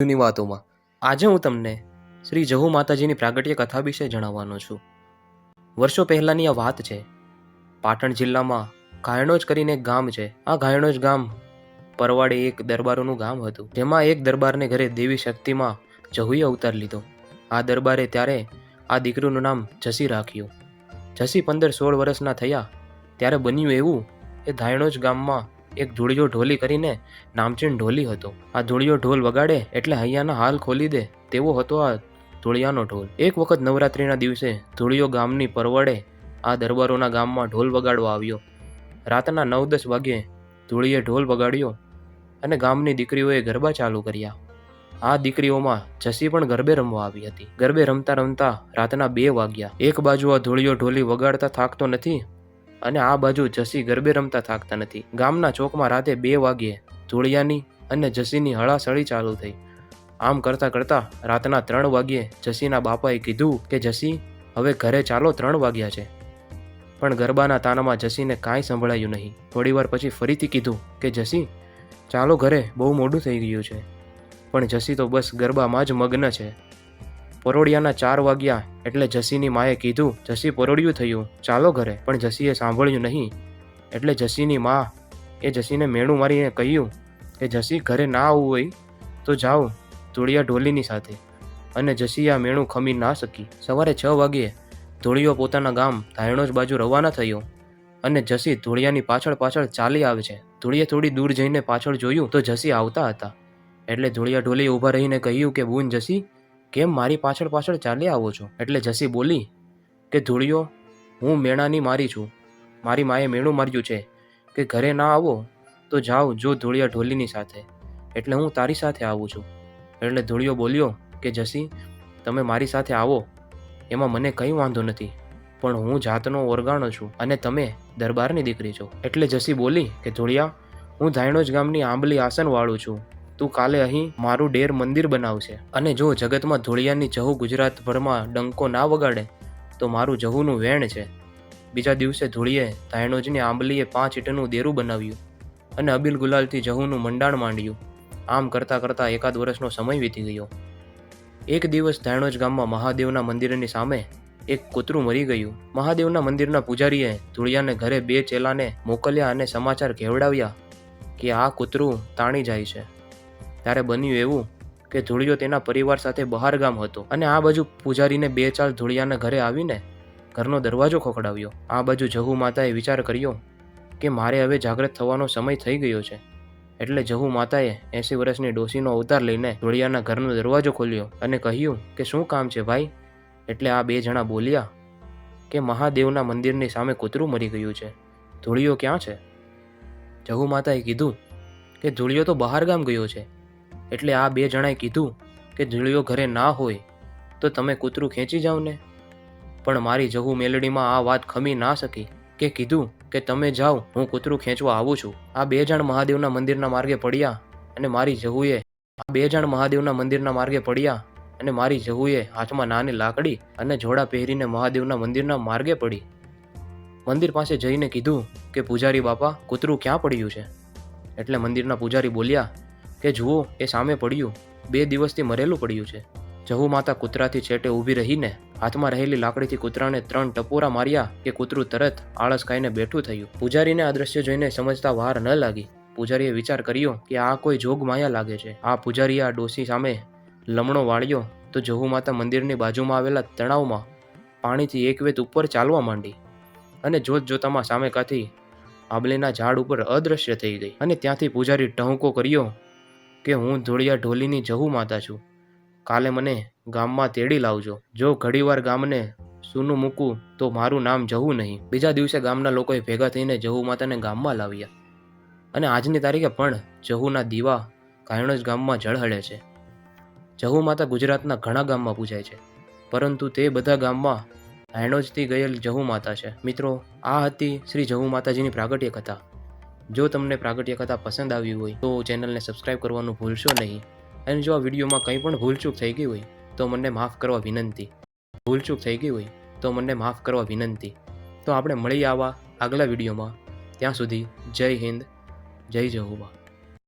જૂની વાતોમાં. આજે હું તમને શ્રી જહુ માતાજીની પ્રાગટ્ય કથા વિશે જણાવવાનો છું. વર્ષો પહેલાંની આ વાત છે. પાટણ જિલ્લામાં ઘાયણોજ કરીને એક ગામ છે. આ ઘાયણોજ ગામ પરવાડે એક દરબારોનું ગામ હતું. જેમાં એક દરબારને ઘરે દેવી શક્તિમાં જહુએ અવતાર લીધો. આ દરબારે ત્યારે આ દીકરીનું નામ જસી રાખ્યું. જસી પંદર સોળ વર્ષના થયા, ત્યારે બન્યું એવું એ ધાયણોજ ગામમાં એક ધૂળિયો ઢોલી કરીને નામચીન ઢોલી હતો. આ ધૂળિયો ઢોલ વગાડે એટલે હૈયાના હાલ ખોલી દે તેવો હતો આ ધૂળિયાનો ઢોલ. એક વખત નવરાત્રિના દિવસે ધૂળિયો ગામની પરવડે આ દરબારોના ગામમાં ઢોલ વગાડવા આવ્યો. રાતના નવ દસ વાગ્યે ધૂળીએ ઢોલ વગાડ્યો અને ગામની દીકરીઓએ ગરબા ચાલુ કર્યા. આ દીકરીઓમાં જસી પણ ગરબે રમવા આવી હતી. ગરબે રમતા રમતા રાતના બે વાગ્યા. એક બાજુ આ ધૂળિયો ઢોલી વગાડતા થાકતો નથી અને આ બાજુ જસી ગરબે રમતા થાકતા નથી. ગામના ચોકમાં રાતે બે વાગ્યે ધૂળિયાની અને જસીની હળાસળી ચાલુ થઈ. આમ કરતા કરતા રાતના ત્રણ વાગ્યે જસીના બાપાએ કીધું કે, જસી, હવે ઘરે ચાલો, ત્રણ વાગ્યા છે. પણ ગરબાના તાનામાં જસીને કાંઈ સંભળાયું નહીં. થોડીવાર પછી ફરીથી કીધું કે, જસી, ચાલો ઘરે, બહુ મોડું થઈ ગયું છે. પણ જસી તો બસ ગરબામાં જ મગ્ન છે. પરોડિયાના ચાર વાગ્યા એટલે જસીની માએ કીધું, જસી પરોડિયું થયું. ચાલો ઘરે. પણ જસીએ સાંભળ્યું નહીં. એટલે જસીની મા એ જસીને મેણું મારીને કહ્યું કે, જસી ઘરે ના આવવું હોય તો જાઓ ધૂળિયા ઢોલીની સાથે. અને જસી આ મેણું ખમી ના શકી. સવારે છ વાગ્યે ધૂળિયો પોતાના ગામ ધાયણોજ બાજુ રવાના થયો અને જસી ધૂળિયાની પાછળ પાછળ ચાલી આવે છે. ધૂળિએ થોડી દૂર જઈને પાછળ જોયું તો જસી આવતા હતા. એટલે ધૂળિયા ઢોલી ઊભા રહીને કહ્યું કે, બૂન જસી કેમ મારી પાછળ પાછળ ચાલી આવો છો? એટલે જસી બોલી કે ધૂળિયો હું મેણાની મારી છું. મારી માએ મેણું માર્યું છે કે ઘરે ના આવો તો જાઓ જો ધૂળિયા ઢોલીની સાથે. એટલે હું તારી સાથે આવું છું. એટલે ધૂળિયો બોલ્યો કે જસી, તમે મારી સાથે આવો. એમાં મને કંઈ વાંધો નથી, પણ હું જાતનો ઓરગાણો છું અને તમે દરબારની દીકરી છો. એટલે જસી બોલી કે ધૂળિયા, હું ધાયણોજ ગામની આંબલી આસન વાળું છું. તું કાલે અહીં મારું ડેર મંદિર બનાવશે. અને જો જગતમાં ધૂળિયાની જહુ ગુજરાતભરમાં ડંકો ના વગાડે, તો મારું જહુનું વેણ છે. બીજા દિવસે ધૂળીએ ધાયણોજની આંબલીએ પાંચ ઈંટનું દેરું બનાવ્યું અને અબિલ ગુલાલથી જહુનું મંડાણ માંડ્યું. આમ કરતાં કરતાં એકાદ વર્ષનો સમય વીતી ગયો. એક દિવસ ધાયણોજ ગામમાં મહાદેવના મંદિરની સામે એક કૂતરું મરી ગયું. મહાદેવના મંદિરના પૂજારીએ ધૂળિયાને ઘરે બે ચેલાને મોકલ્યા અને સમાચાર કહેવડાવ્યા કે આ કૂતરું તાણી જાય છે. ત્યારે બન્યું એવું કે ધૂળિયો તેના પરિવાર સાથે બહારગામ હતો અને આ બાજુ પૂજારીને બે ચાલ ધૂળિયાના ઘરે આવીને ઘરનો દરવાજો ખોખડાવ્યો. આ બાજુ જહુ માતાએ વિચાર કર્યો કે મારે હવે જાગૃત થવાનો સમય થઈ ગયો છે. એટલે જહુ માતાએ એંસી વર્ષની ડોસીનો અવતાર લઈને ધૂળિયાના ઘરનો દરવાજો ખોલ્યો અને કહ્યું કે શું કામ છે ભાઈ? એટલે આ બે જણા બોલ્યા કે મહાદેવના મંદિરની સામે કૂતરું મરી ગયું છે. ધૂળિયો ક્યાં છે? જહુ માતાએ કીધું કે ધૂળિયો તો બહાર ગામ ગયો છે. એટલે આ બે જણાએ કીધું કે જીળીઓ ઘરે ના હોય તો તમે કૂતરું ખેંચી જાઓ ને. પણ મારી જહુ મેલડીમાં આ વાત ખમી ના શકી કે કીધું કે તમે જાઓ, હું કૂતરું ખેંચવા આવું છું. આ બે જણ મહાદેવના મંદિરના માર્ગે પડ્યા અને મારી જહુએ આ બે જણ મહાદેવના મંદિરના માર્ગે પડ્યા અને મારી જહુએ હાથમાં નાની લાકડી અને જોડા પહેરીને મહાદેવના મંદિરના માર્ગે પડી. મંદિર પાસે જઈને કીધું કે, પૂજારી બાપા, કૂતરું ક્યાં પડ્યું છે? એટલે મંદિરના પૂજારી બોલ્યા કે જુઓ, એ સામે પડ્યું. બે દિવસથી મરેલું પડ્યું છે. જહુ માતા કૂતરાથી છેટે ઊભી રહીને હાથમાં રહેલી લાકડીથી કૂતરાને ત્રણ ટપોરા માર્યા કે કૂતરું તરત આળસ ખાઈને બેઠું થયું. પૂજારીને આ દ્રશ્ય જોઈને સમજતા વાર ન લાગી. પૂજારીએ વિચાર કર્યો કે આ કોઈ જોગ માયા લાગે છે. આ પૂજારીએ આ ડોસી સામે લમણો વાળ્યો તો જહુ માતા મંદિરની બાજુમાં આવેલા તણાવમાં પાણીથી એક વેત ઉપર ચાલવા માંડી અને જોત જોતામાં સામે કાથી આંબલીના ઝાડ ઉપર અદૃશ્ય થઈ ગઈ. અને ત્યાંથી પૂજારી ટહુકો કર્યો કે હું ધોળિયા ઢોલીની જહુ માતા છું. કાલે મને ગામમાં તેડી લાવજો. જો ઘડીવાર ગામને સૂનું મૂકું, તો મારું નામ જવું નહીં. બીજા દિવસે ગામના લોકોએ ભેગા થઈને જહુ માતાને ગામમાં લાવ્યા. અને આજની તારીખે પણ જહુના દીવા કાયણોજ ગામમાં ઝળહળે છે. જહુ માતા ગુજરાતના ઘણા ગામમાં પૂજાય છે. પરંતુ તે બધા ગામમાં કાયણોજથી ગયેલ જહુ માતા છે. મિત્રો, આ હતી શ્રી જહુ માતાજીની પ્રાગટ્ય કથા. જો તમને પ્રાગટ્ય કથા પસંદ આવી હોય, તો ચેનલને સબસ્ક્રાઇબ કરવાનું ભૂલશો નહીં. અને જો આ વિડીયોમાં કંઈ પણ ભૂલચૂક થઈ ગઈ હોય, તો મને માફ કરવા વિનંતી. ભૂલચૂક થઈ ગઈ હોય, તો મને માફ કરવા વિનંતી. તો આપણે મળી આવા આગલા વિડીયોમાં. ત્યાં સુધી જય હિન્દ, જય જહુબા.